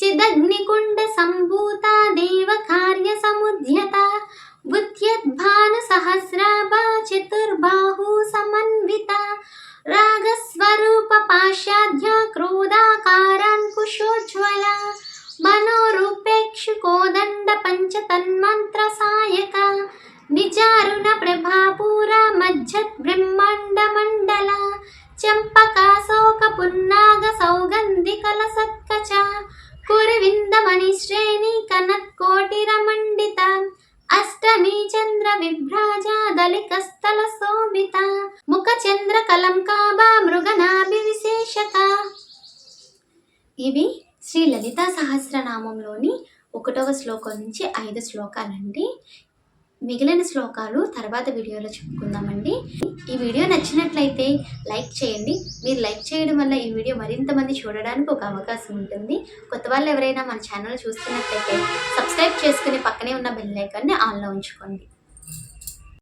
चिदग्निकुण्ड सम्भूता देवकार्यसमुद्यता बुद्ध्यद्भानुसहस्राभा चतुर्बाहु समन्विता रागस्वरूपपाशाढ्या क्रोधाकाराङ्कुशोज्ज्वला मनोरूपेक्षुकोदण्ड पञ्चतन्मन्त्रसायका निचारुण సత్కచ. శ్రేణి కనత్కోటి రమండిత. అష్టమి చంద్ర విభ్రాజ దళిక స్థల శోభిత ముఖ చంద్ర కలం కాబా మృగనాభి విశేషత. ఇవి శ్రీ లలిత సహస్రనామంలోని ఒకటవ శ్లోకం నుంచి ఐదు శ్లోకాలండి. మిగిలిన శ్లోకాలు తర్వాత వీడియోలో చెప్పుకుందామండి. ఈ వీడియో నచ్చినట్లయితే లైక్ చేయండి. మీరు లైక్ చేయడం వల్ల ఈ వీడియో మరింత మంది చూడడానికి ఒక అవకాశం ఉంటుంది. కొత్త వాళ్ళు ఎవరైనా మన ఛానల్ చూస్తున్నట్లయితే సబ్స్క్రైబ్ చేసుకుని పక్కనే ఉన్న బెల్ ఐకాన్ని ఆన్లో ఉంచుకోండి.